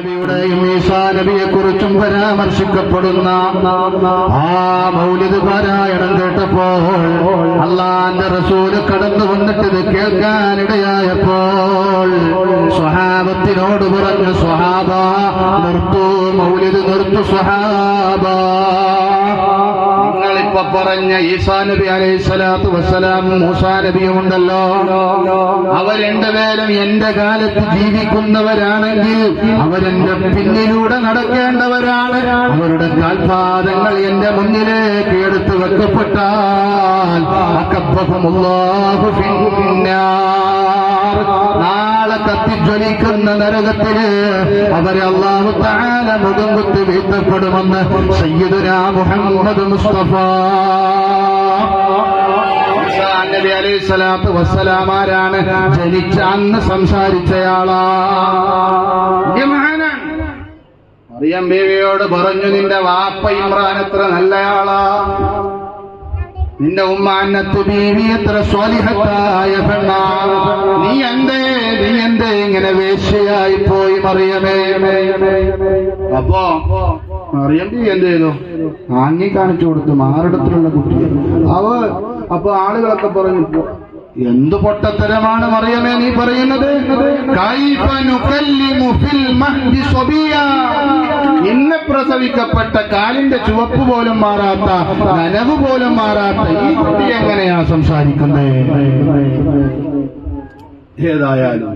നബിയെ കുറിച്ചും പരാമർശിക്കപ്പെടുന്ന ആ മൗലിദ് പാരായണം കേട്ടപ്പോൾ അള്ളാന്റെ റസൂൽ കടന്നു വന്നിട്ട് കേൾക്കാനിടയായപ്പോൾ സ്വഹാബത്തിനോട് പറഞ്ഞു സ്വഹാബ നിർത്തു മൗലിത് നിർത്തു സ്വഹാബ. പറഞ്ഞ ഈസാ നബി അലൈഹി സ്വലാത്തു വസ്സലാം മൂസാ നബിയും ഉണ്ടല്ലോ അവർ രണ്ടുപേരും എന്റെ കാലത്ത് ജീവിക്കുന്നവരാണെങ്കിൽ അവരെന്റെ പിന്നിലൂടെ നടക്കേണ്ടവരാണ് അവരുടെ കാൽപാദങ്ങൾ എന്റെ മുന്നിലേക്ക് എടുത്തു വെക്കപ്പെട്ടാൽ. നാളെ കത്തിജ്വലിക്കുന്ന നരകത്തിൽ അവരെ അള്ളാഹു താല മുഖം കുത്തി വീഴ്ത്തപ്പെടുമെന്ന് സയ്യിദുരാ മുഹമ്മദ് മുസ്തഫ. മൂസാ നബി അലൈഹി സ്വലാത്തു വസ്സലാമാരാണ് ജനിച്ച അന്ന് സംസാരിച്ചയാളാ. മറിയം ബീവിയോട് പറഞ്ഞു നിന്റെ വാപ്പ ഇമ്രാൻ എത്ര നല്ലയാളാ. നിന്റെ ഉമ്മ അന്നത്ത് ബീവി എത്ര സ്വാലിഹത്തായ പെണ്ണാ. നീ എന്തേ നീ ഇങ്ങനെ വേശ്യയായി പോയി മറിയമേ. അപ്പോ മറിയം എന്ത് ചെയ്തു? ആങ്ങി കാണിച്ചു കൊടുത്തു മാറിടത്തിലുള്ള കുട്ടി അവ അപ്പൊ ആളുകളൊക്കെ പറഞ്ഞു "പോ, എന്ത് പൊട്ടത്തരമാണ് മറിയമേ നീ പറയുന്നത്? ഇന്ന് പ്രസവിക്കപ്പെട്ട കാലിന്റെ ചുവപ്പ് പോലും മാറാത്ത നനവ് പോലും മാറാത്ത ഈ കുട്ടി എങ്ങനെയാ സംസാരിക്കുന്നത് ഏതായാലും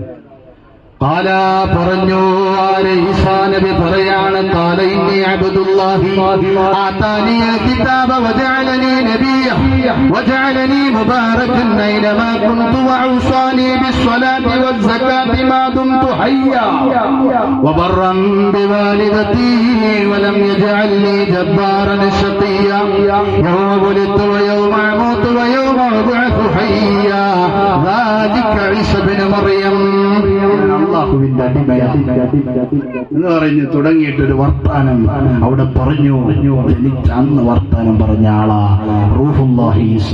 قال പറഞ്ഞു ആര് ഈസാ നബി പറയാണ് قال إني عبد الله آتاني الكتاب وجعلني نبيا وجعلني مباركا أينما كنت وأوصاني بالصلاة والزكاة ما دمت حيا وبرا بوالدتي ولم يجعلني جبارا شقيا يوم ولدت എന്ന് പറഞ്ഞ് തുടങ്ങിയിട്ടൊരു വർത്താനം. അവിടെ പറഞ്ഞു അന്ന് വർത്താനം പറഞ്ഞ ആളാ റൂഹുല്ലാഹി ഈസ.